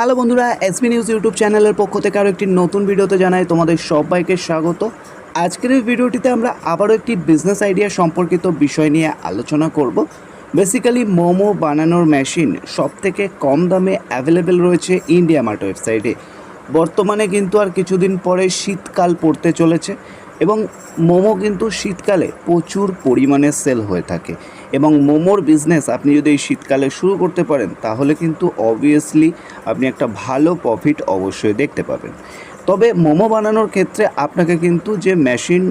Hello বন্ধুরা SB news YouTube চ্যানেলের পক্ষ থেকে আরও একটি নতুন ভিডিওতে জানাই তোমাদের সবাইকে স্বাগত। আজকের এই ভিডিওটিতে আমরা আবারও একটি বিজনেস আইডিয়া সম্পর্কিত বিষয় নিয়ে আলোচনা করব। বেসিক্যালি মোমো বানানোর মেশিন সব থেকে কম দামে অ্যাভেলেবেল রয়েছে ইন্ডিয়া মার্ট ওয়েবসাইটে বর্তমানে কিন্তু আর কিছুদিন পরে শীতকাল পড়তে চলেছে এবং মোমো কিন্তু শীতকালে প্রচুর পরিমাণে সেল হয়ে থাকে। এবং মোমোর বিজনেস আপনি যদি এই শীতকালে শুরু করতে পারেন, তাহলে কিন্তু অবভিয়াসলি আপনি একটা ভালো প্রফিট অবশ্যই দেখতে পাবেন। তবে মোমো বানানোর ক্ষেত্রে আপনাকে কিন্তু যে মেশিন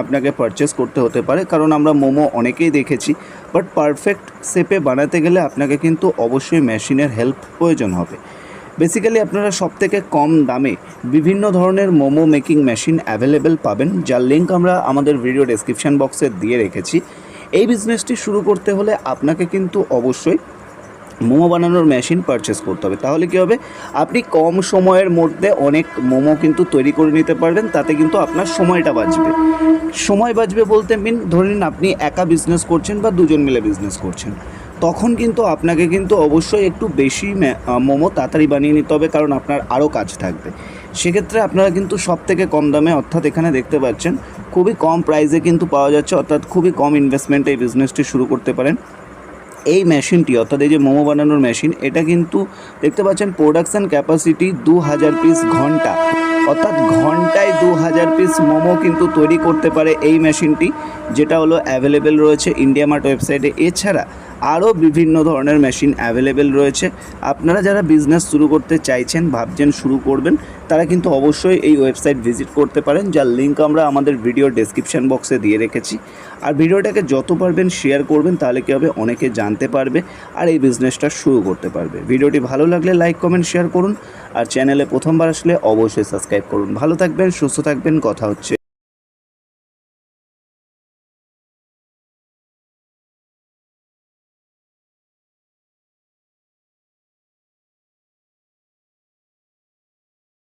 আপনাকে পারচেস করতে হতে পারে, কারণ আমরা মোমো অনেকেই দেখেছি বাট পারফেক্ট শেপে বানাতে গেলে আপনাকে কিন্তু অবশ্যই মেশিনের হেল্প প্রয়োজন হবে। বেসিক্যালি আপনারা সব থেকে কম দামে বিভিন্ন ধরনের মোমো মেকিং মেশিন অ্যাভেলেবেল পাবেন, যার লিঙ্ক আমরা আমাদের ভিডিও ডেসক্রিপশন বক্সে দিয়ে রেখেছি। এই বিজনেসটি শুরু করতে হলে আপনাকে কিন্তু অবশ্যই মোমো বানানোর মেশিন পারচেস করতে হবে। তাহলে কী হবে? আপনি কম সময়ের মধ্যে অনেক মোমো কিন্তু তৈরি করে নিতে পারবেন, তাতে কিন্তু আপনার সময়টা বাঁচবে। সময় বাঁচবে বলতে মিন ধরে নিন আপনি একা বিজনেস করছেন বা দুজন মিলে বিজনেস করছেন। তখন কিন্তু আপনাকে কিন্তু অবশ্যই একটু বেশি মোমো তাড়াতাড়ি বানিয়ে নিতে হবে, কারণ আপনার আরও কাজ থাকবে। সেক্ষেত্রে আপনারা কিন্তু সব থেকে কম দামে অর্থাৎ এখানে দেখতে পাচ্ছেন, খুবই কম প্রাইসে কিন্তু পাওয়া যাচ্ছে, অর্থাৎ খুবই কম ইনভেস্টমেন্টে এই বিজনেসটি শুরু করতে পারেন। এই মেশিনটি অর্থাৎ এই যে মোমো বানানোর মেশিন এটা কিন্তু দেখতে পাচ্ছেন প্রোডাকশন ক্যাপাসিটি দু হাজার পিস ঘণ্টা। অর্থাৎ ঘন্টায় দু হাজার পিস মোমো কিন্তু তৈরি করতে পারে এই মেশিনটি যেটা হলো অ্যাভেলেবেল রয়েছে ইন্ডিয়া মার্ট ওয়েবসাইটে এছাড়া আরও বিভিন্ন ধরনের মেশিন অ্যাভেলেবেল রয়েছে। আপনারা যারা বিজনেস শুরু করতে চাইছেন, ভাবছেন শুরু করবেন, তারা কিন্তু অবশ্যই এই ওয়েবসাইট ভিজিট করতে পারেন, যার লিঙ্ক আমরা আমাদের ভিডিও ডেসক্রিপশন বক্সে দিয়ে রেখেছি। আর ভিডিওটাকে যত পারবেন শেয়ার করবেন, তাহলে কী হবে? অনেকে জানতে পারবে আর এই বিজনেসটা শুরু করতে পারবে। ভিডিওটি ভালো লাগলে লাইক কমেন্ট শেয়ার করুন। আর চ্যানেলে প্রথমবার আসলে অবশ্যই সাবস্ক্রাইব করুন। ভালো থাকবেন, সুস্থ থাকবেন, কথা হচ্ছে।